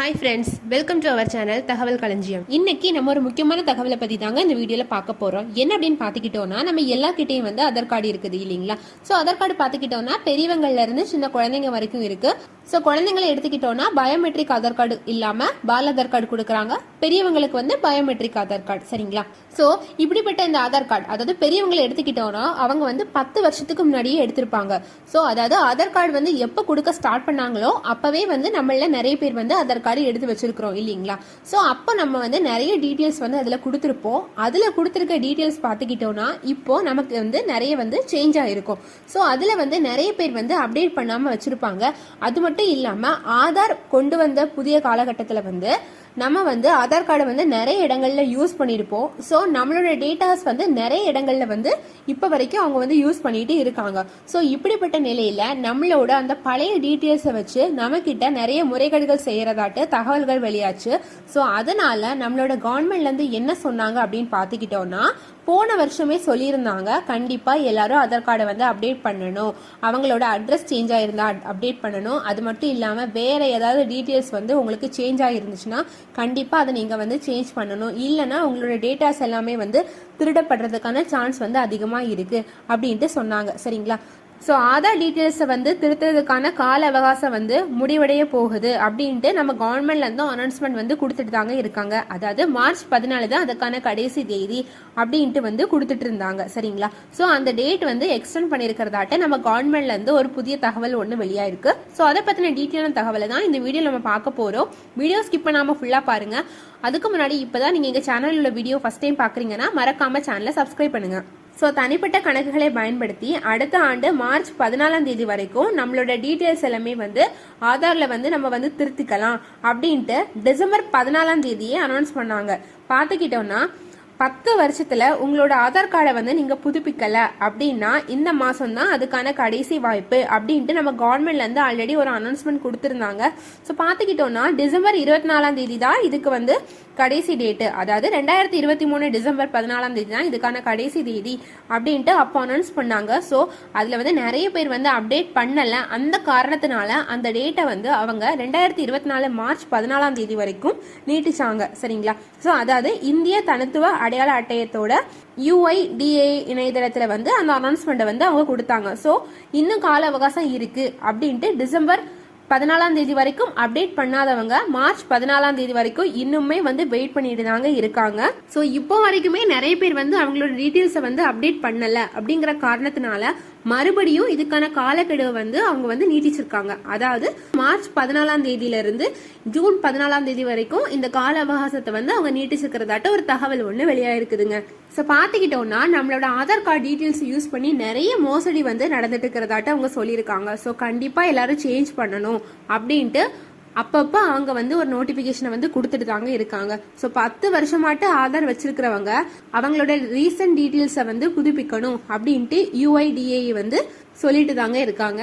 Hi friends welcome to our channel Thagaval Kalanjiyam இன்னைக்கு நம்ம ஒரு முக்கியமான தகவலை பற்றி தாங்க இந்த வீடியோவில் பார்க்க போகிறோம் என்ன அப்படின்னு பார்த்துக்கிட்டோம்னா நம்ம எல்லாக்கிட்டையும் வந்து ஆதார் கார்டு இருக்குது இல்லைங்களா? ஸோ ஆதார் கார்டு பார்த்துக்கிட்டோம்னா பெரியவங்கள்லேருந்து சின்ன குழந்தைங்க வரைக்கும் இருக்குது ஸோ குழந்தைங்களை எடுத்துக்கிட்டோம்னா பயோமெட்ரிக் ஆதார் கார்டு இல்லாமல் பால் ஆதார் கார்டு கொடுக்குறாங்க. பெரியவங்களுக்கு வந்து பயோமெட்ரிக் ஆதார் கார்டு சரிங்களா? ஸோ இப்படிப்பட்ட இந்த ஆதார் கார்டு அதாவது பெரியவங்களை எடுத்துக்கிட்டோம்னா அவங்க வந்து பத்து வருஷத்துக்கு முன்னாடியே எடுத்திருப்பாங்க. ஸோ அதாவது ஆதார் கார்டு வந்து எப்போ கொடுக்க ஸ்டார்ட் பண்ணாங்களோ அப்பவே வந்து நம்மள நிறைய பேர் வந்து ஆதார் கார்டு எடுத்து வச்சிருக்கிறோம் இல்லைங்களா? ஸோ அப்போ நம்ம வந்து நிறைய டீட்டெயில்ஸ் வந்து அதில் கொடுத்துருப்போம். அதில் கொடுத்துருக்க டீட்டெயில்ஸ் பார்த்துக்கிட்டோம்னா இப்போ நமக்கு வந்து நிறைய வந்து சேஞ்ச் ஆகிருக்கும் ஸோ அதில் வந்து நிறைய பேர் வந்து அப்டேட் பண்ணாமல் வச்சுருப்பாங்க. அது மட்டும் இல்லாமல் ஆதார் கொண்டு வந்த புதிய காலகட்டத்தில் வந்து நம்ம வந்து ஆதார் கார்டை வந்து நிறைய இடங்களில் யூஸ் பண்ணியிருப்போம். ஸோ நம்மளோட டேட்டாஸ் வந்து நிறைய இடங்களில் வந்து இப்போ வரைக்கும் அவங்க வந்து யூஸ் பண்ணிட்டு இருக்காங்க. ஸோ இப்படிப்பட்ட நிலையில் நம்மளோட அந்த பழைய டீட்டெயில்ஸை வச்சு நம்மக்கிட்ட நிறைய முறைகேடுகள் செய்கிறதாட்டு தகவல்கள் வெளியாச்சு. ஸோ அதனால் நம்மளோட கவர்மெண்ட்லேருந்து என்ன சொன்னாங்க அப்படின்னு பார்த்துக்கிட்டோம்னா போன வருஷமே சொல்லியிருந்தாங்க கண்டிப்பாக எல்லாரும் ஆதார் கார்டை வந்து அப்டேட் பண்ணணும். அவங்களோட அட்ரஸ் சேஞ்ச் ஆயிருந்தா அப்டேட் பண்ணணும். அது மட்டும் இல்லாமல் வேற ஏதாவது டீட்டெயில்ஸ் வந்து உங்களுக்கு சேஞ்ச் ஆகிருந்துச்சுன்னா கண்டிப்பா அதை நீங்க வந்து சேஞ்ச் பண்ணணும். இல்லைன்னா உங்களோட டேட்டாஸ் எல்லாமே வந்து திருடப்படுறதுக்கான சான்ஸ் வந்து அதிகமா இருக்கு அப்படின்ட்டு சொன்னாங்க. சரிங்களா? ஸோ ஆதார் டீட்டெயில்ஸை வந்து திருத்துறதுக்கான கால அவகாசம் வந்து முடிவடைய போகுது அப்படின்ட்டு நம்ம கவர்மெண்ட்லேருந்து அனௌன்ஸ்மெண்ட் வந்து கொடுத்துட்டு தாங்க இருக்காங்க. அதாவது மார்ச் பதினாலு தான் அதுக்கான கடைசி தேதி அப்படின்ட்டு வந்து கொடுத்துட்டு இருந்தாங்க. சரிங்களா? ஸோ அந்த டேட் வந்து எக்ஸ்டெண்ட் பண்ணியிருக்கிறதாட்ட நம்ம கவர்மெண்ட்லேருந்து ஒரு புதிய தகவல் ஒன்று வெளியாயிருக்கு. ஸோ அதை பற்றின டீட்டெயிலான தகவலை தான் இந்த வீடியோ நம்ம பார்க்க போகிறோம் வீடியோ ஸ்கிப் பண்ணாமல் ஃபுல்லாக பாருங்கள் அதுக்கு முன்னாடி இப்போ தான் நீங்கள் எங்கள் சேனலில் உள்ள வீடியோ ஃபஸ்ட் டைம் பார்க்குறீங்கன்னா மறக்காமல் சேனலை சப்ஸ்கிரைப் பண்ணுங்க. ஸோ தனிப்பட்ட கணக்குகளை பயன்படுத்தி அடுத்த ஆண்டு மார்ச் பதினாலாம் தேதி வரைக்கும் நம்மளோட டீட்டெயில்ஸ் எல்லாமே வந்து ஆதாரில் வந்து நம்ம வந்து திருத்திக்கலாம் அப்படின்ட்டு டிசம்பர் பதினாலாம் தேதியே அனௌன்ஸ் பண்ணாங்க. பார்த்துக்கிட்டோம்னா பத்து வருஷத்துல உங்களோட ஆதார் கார்டை வந்து நீங்க புதுப்பிக்கல அப்படின்னா இந்த மாசம் தான் அதுக்கான கடைசி வாய்ப்பு அப்படின்ட்டு நம்ம கவர்மெண்ட்ல இருந்து ஆல்ரெடி ஒரு அனௌன்ஸ்மெண்ட் கொடுத்துருந்தாங்க. ஸோ பார்த்துக்கிட்டோன்னா டிசம்பர் இருபத்தி நாலாம் தேதி தான் இதுக்கு வந்து கடைசி டேட்டு அதாவது ரெண்டாயிரத்தி இருபத்தி மூணு டிசம்பர் பதினாலாம் தேதி தான் இதுக்கான கடைசி தேதி அப்படின்ட்டு அப்போ அனௌன்ஸ் பண்ணாங்க. ஸோ அதில் வந்து நிறைய பேர் வந்து அப்டேட் பண்ணல. அந்த காரணத்தினால அந்த டேட்டை வந்து அவங்க ரெண்டாயிரத்தி இருபத்தி நாலு மார்ச் பதினாலாம் தேதி வரைக்கும் நீட்டிச்சாங்க. சரிங்களா? ஸோ அதாவது இந்திய தனித்துவ அடையாள அட்டையத்தோட யூஐடிஏ இணையதளத்தில் வந்து அந்த அனௌன்ஸ்மெண்ட்டை வந்து அவங்க கொடுத்தாங்க. ஸோ இன்னும் கால அவகாசம் இருக்கு அப்படின்ட்டு டிசம்பர் பதினாலாம் தேதி வரைக்கும் அப்டேட் பண்ணாதவங்க மார்ச் பதினாலாம் தேதி வரைக்கும் இன்னுமே வந்து வெயிட் பண்ணிட்டு தாங்க இருக்காங்க. ஸோ இப்போ வரைக்குமே நிறைய பேர் வந்து அவங்களோட டீட்டெயில்ஸை வந்து அப்டேட் பண்ணல அப்படிங்கிற காரணத்தினால மறுபடியும் இதுக்கான காலக்கெடுவை வந்து அவங்க வந்து நீட்டிச்சிருக்காங்க. அதாவது மார்ச் பதினாலாம் தேதியில இருந்து ஜூன் பதினாலாம் தேதி வரைக்கும் இந்த கால அவகாசத்தை வந்து அவங்க நீட்டிச்சிருக்கிறதாட்ட ஒரு தகவல் ஒன்று வெளியாயிருக்குதுங்க. ஸோ பார்த்துக்கிட்டோம்னா நம்மளோட ஆதார் கார்டு டீட்டெயில்ஸ் யூஸ் பண்ணி நிறைய மோசடி வந்து நடந்துட்டு இருக்கிறதாட்ட அவங்க சொல்லியிருக்காங்க. ஸோ கண்டிப்பாக எல்லாரும் சேஞ்ச் பண்ணணும் அப்படின்ட்டு அப்பப்போ அவங்க வந்து ஒரு நோட்டிஃபிகேஷனை வந்து கொடுத்துட்டு தாங்க இருக்காங்க. ஸோ பத்து வருஷமாட்டு ஆதார் வச்சிருக்கிறவங்க அவங்களோட ரீசன்ட் டீட்டெயில்ஸை வந்து புதுப்பிக்கணும் அப்படின்ட்டு யூஐடிஏ வந்து சொல்லிட்டு தாங்க இருக்காங்க.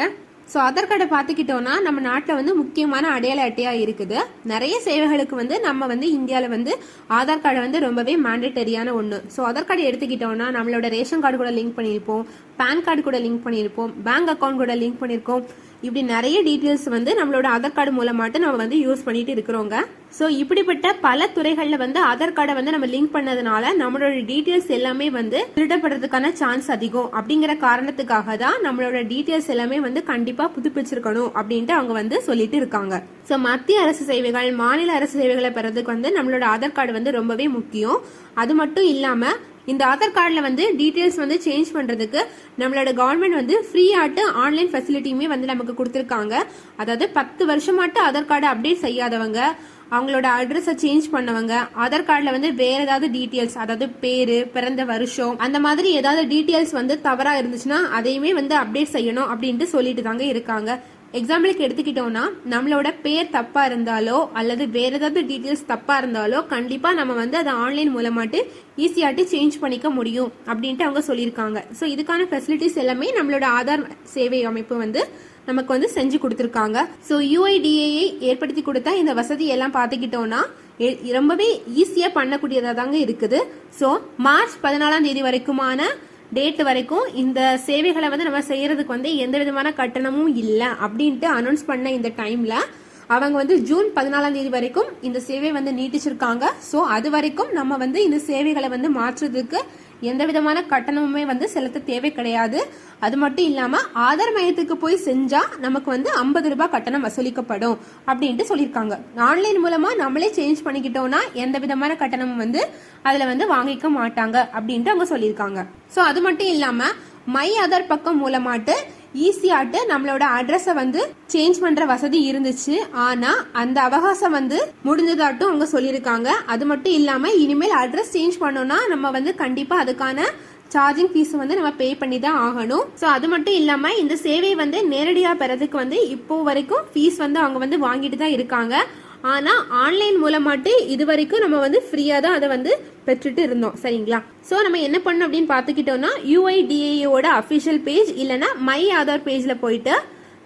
ஸோ ஆதார் கார்டை பார்த்துக்கிட்டோன்னா நம்ம நாட்டில் வந்து முக்கியமான அடையாள அட்டையாக இருக்குது. நிறைய சேவைகளுக்கு வந்து நம்ம வந்து இந்தியாவில் வந்து ஆதார் கார்டு வந்து ரொம்பவே மேண்டட்டரியான ஒன்று ஸோ ஆதார் கார்டு எடுத்துக்கிட்டோம்னா நம்மளோட ரேஷன் கார்டு கூட லிங்க் பண்ணியிருப்போம். பேன் கார்டு கூட லிங்க் பண்ணியிருப்போம். பேங்க் அக்கௌண்ட் கூட லிங்க் பண்ணியிருக்கோம். இப்படி நிறைய டீட்டெயில்ஸ் வந்து நம்மளோட ஆதார் கார்டு மூலமாட்டு நம்ம வந்து யூஸ் பண்ணிட்டு இருக்கிறோங்க. ஸோ இப்படிப்பட்ட பல துறைகளில் வந்து ஆதார் கார்டை வந்து நம்ம லிங்க் பண்ணதுனால நம்மளோட டீட்டெயில்ஸ் எல்லாமே வந்து திருடப்படுறதுக்கான சான்ஸ் அதிகம். அப்படிங்கிற காரணத்துக்காக தான் நம்மளோட டீட்டெயில்ஸ் எல்லாமே வந்து கண்டிப்பாக புதுப்பிச்சிருக்கணும் அப்படின்ட்டு அவங்க வந்து சொல்லிட்டு இருக்காங்க. ஸோ மத்திய அரசு சேவைகள் மாநில அரசு சேவைகளை பெறதுக்கு வந்து நம்மளோட ஆதார் கார்டு வந்து ரொம்பவே முக்கியம். அது மட்டும் இல்லாமல் இந்த ஆதார் கார்டில் வந்து டீட்டெயில்ஸ் வந்து சேஞ்ச் பண்ணுறதுக்கு நம்மளோட கவர்மெண்ட் வந்து ஃப்ரீ ஆட்டு ஆன்லைன் ஃபெசிலிட்டியுமே வந்து நமக்கு கொடுத்துருக்காங்க. அதாவது பத்து வருஷமாட்டு ஆதார் கார்டு அப்டேட் செய்யாதவங்க அவங்களோட அட்ரஸை சேஞ்ச் பண்ணவங்க ஆதார் கார்டில் வந்து வேற ஏதாவது டீட்டெயில்ஸ் அதாவது பேர் பிறந்த வருஷம் அந்த மாதிரி ஏதாவது டீட்டெயில்ஸ் வந்து தவறாக இருந்துச்சுன்னா அதையுமே வந்து அப்டேட் செய்யணும் அப்படின்ட்டு சொல்லிட்டு தாங்க இருக்காங்க. எக்ஸாம்பிளுக்கு எடுத்துக்கிட்டோம்னா நம்மளோட பேர் தப்பா இருந்தாலோ அல்லது வேற ஏதாவது டீட்டெயில்ஸ் தப்பா இருந்தாலோ கண்டிப்பா நம்ம வந்து அதை ஆன்லைன் மூலமாட்டு ஈஸியாட்டு சேஞ்ச் பண்ணிக்க முடியும் அப்படின்ட்டு அவங்க சொல்லியிருக்காங்க. ஸோ இதுக்கான ஃபெசிலிட்டிஸ் எல்லாமே நம்மளோட ஆதார் சேவை அமைப்பு வந்து நமக்கு வந்து செஞ்சு கொடுத்துருக்காங்க. ஸோ யூஐடிஏஐ ஏற்படுத்தி கொடுத்த இந்த வசதி எல்லாம் பார்த்துக்கிட்டோம்னா எ- ரொம்பவே ஈஸியாக பண்ணக்கூடியதாக தாங்க இருக்குது. ஸோ மார்ச் பதினாலாம் தேதி வரைக்குமான டேட் வரைக்கும் இந்த சேவைகளை வந்து நம்ம செய்யறதுக்கு வந்து எந்த விதமான கட்டணமும் இல்லை அப்படின்ட்டு அனௌன்ஸ் பண்ண இந்த டைம்ல அவங்க வந்து ஜூன் பதினாலாம் தேதி வரைக்கும் இந்த சேவை வந்து நீட்டிச்சிருக்காங்க. ஸோ அது வரைக்கும் நம்ம வந்து இந்த சேவைகளை வந்து மாற்றுறதுக்கு எந்த விதமான கட்டணமுமே வந்து செலுத்த தேவை கிடையாது. அது மட்டும் இல்லாம ஆதார் மையத்துக்கு போய் செஞ்சா நமக்கு வந்து ஐம்பது ரூபாய் கட்டணம் வசூலிக்கப்படும் அப்படின்ட்டு சொல்லியிருக்காங்க. ஆன்லைன் மூலமா நம்மளே சேஞ்ச் பண்ணிக்கிட்டோம்னா எந்த விதமான கட்டணமும் வந்து அதுல வந்து வாங்கிக்க மாட்டாங்க அப்படின்ட்டு அவங்க சொல்லியிருக்காங்க. ஸோ அது மட்டும் இல்லாம மை ஆதார் பக்கம் மூலமாட்டு ஈஸியாட்டு நம்மளோட அட்ரஸை வந்து சேஞ்ச் பண்ற வசதி இருந்துச்சு. ஆனா அந்த அவகாசம் வந்து முடிஞ்சதாட்டும் அவங்க சொல்லியிருக்காங்க. அது மட்டும் இல்லாம இனிமேல் அட்ரஸ் சேஞ்ச் பண்ணோம்னா நம்ம வந்து கண்டிப்பா அதுக்கான சார்ஜிங் ஃபீஸ் வந்து நம்ம பே பண்ணி தான் ஆகணும். ஸோ அது மட்டும் இல்லாம இந்த சேவை வந்து நேரடியாக பெறதுக்கு வந்து இப்போ வரைக்கும் ஃபீஸ் வந்து அவங்க வந்து வாங்கிட்டு தான் இருக்காங்க. ஆனால் ஆன்லைன் மூலமாட்டு இது வரைக்கும் நம்ம வந்து ஃப்ரீயாக தான் அதை வந்து பெற்றுட்டு இருந்தோம். சரிங்களா? ஸோ நம்ம என்ன பண்ணோம் அப்படின்னு பார்த்துக்கிட்டோம்னா யூஐடிஏயோட அஃபிஷியல் பேஜ் இல்லைன்னா மை ஆதார் பேஜில் போயிட்டு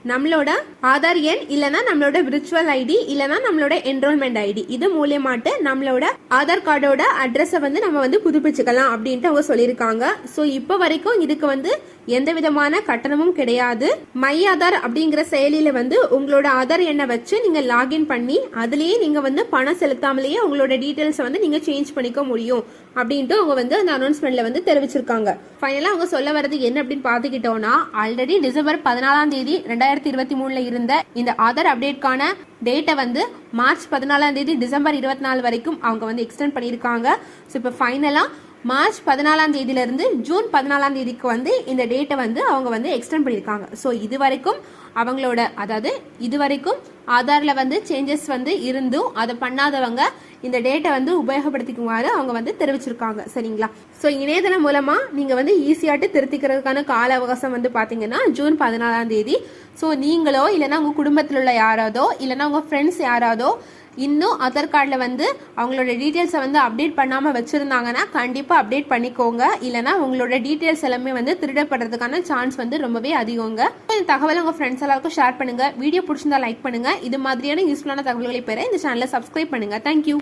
நம்மளோட ஆதார் எண் இல்லைனா நம்மளோட விர்ச்சுவல் ஐடி இல்லைனா நம்மளோட என்ரோல்மெண்ட் ஐடி இது மூலியமாட்டு நம்மளோட ஆதார் கார்டோட அட்ரஸை வந்து நம்ம வந்து புதுப்பிச்சுக்கலாம் அப்படின்ட்டு அவங்க சொல்லியிருக்காங்க. ஸோ இப்போ வரைக்கும் இதுக்கு வந்து எந்த விதமான கட்டணமும் கிடையாது. மை ஆதார் அப்படிங்கிற செயலியில வந்து உங்களோட ஆதார் எண்ணை வச்சு நீங்க லாகின் பண்ணி அதுலயே நீங்க வந்து பணம் செலுத்தாமலேயே உங்களோட டீட்டெயில்ஸை வந்து நீங்க சேஞ்ச் பண்ணிக்க முடியும் அப்படின்ட்டு அவங்க வந்து அந்த அனௌன்ஸ்மெண்ட்ல வந்து தெரிவிச்சிருக்காங்க. ஃபைனலா அவங்க சொல்ல வர்றது என்ன அப்படின்னு பாத்துக்கிட்டோம்னா ஆல்ரெடி டிசம்பர் பதினாலாம் தேதி ரெண்டாயிரத்தி இருபத்தி மூணுல இருந்த இந்த ஆதார் அப்டேட்கான டேட்டை வந்து மார்ச் பதினாலாம் தேதி டிசம்பர் இருபத்தி நாலு வரைக்கும் அவங்க வந்து எக்ஸ்டெண்ட் பண்ணியிருக்காங்க. ஸோ இப்போ ஃபைனலாக மார்ச் பதினாலாம் தேதியிலிருந்து ஜூன் பதினாலாம் தேதிக்கு வந்து இந்த டேட்டை வந்து அவங்க வந்து எக்ஸ்டெண்ட் பண்ணியிருக்காங்க. ஸோ இது வரைக்கும் அவங்களோட அதாவது இது வரைக்கும் ஆதாரில் வந்து சேஞ்சஸ் வந்து இருந்தும் அதை பண்ணாதவங்க இந்த டேட்டை வந்து உபயோகப்படுத்திக்குமாறு அவங்க வந்து தெரிவிச்சிருக்காங்க. சரிங்களா? ஸோ இணையதளம் மூலமாக நீங்கள் வந்து ஈஸியாட்டு திருத்திக்கிறதுக்கான கால அவகாசம் வந்து பார்த்தீங்கன்னா ஜூன் பதினாலாம் தேதி. ஸோ நீங்களோ இல்லைன்னா உங்கள் குடும்பத்தில் உள்ள யாராவதோ இல்லைன்னா உங்கள் ஃப்ரெண்ட்ஸ் யாராவதோ இன்னும் ஆதார் கார்டில் வந்து அவங்களோட டீட்டெயில்ஸை வந்து அப்டேட் பண்ணாமல் வச்சுருந்தாங்கன்னா கண்டிப்பாக அப்டேட் பண்ணிக்கோங்க. இல்லைனா உங்களோட டீட்டெயில்ஸ் எல்லாமே வந்து திருடப்படுறதுக்கான சான்ஸ் வந்து ரொம்பவே அதிகங்க. இந்த தகவலை உங்கள் ஃப்ரெண்ட்ஸ் எல்லாருக்கும் ஷேர் பண்ணுங்கள் வீடியோ பிடிச்சிருந்தா லைக் பண்ணுங்கள் இது மாதிரியான யூஸ்ஃபுல்லான தகவல்களை பெற இந்த சேனலை சப்ஸ்கிரைப் பண்ணுங்கள் தேங்க்யூ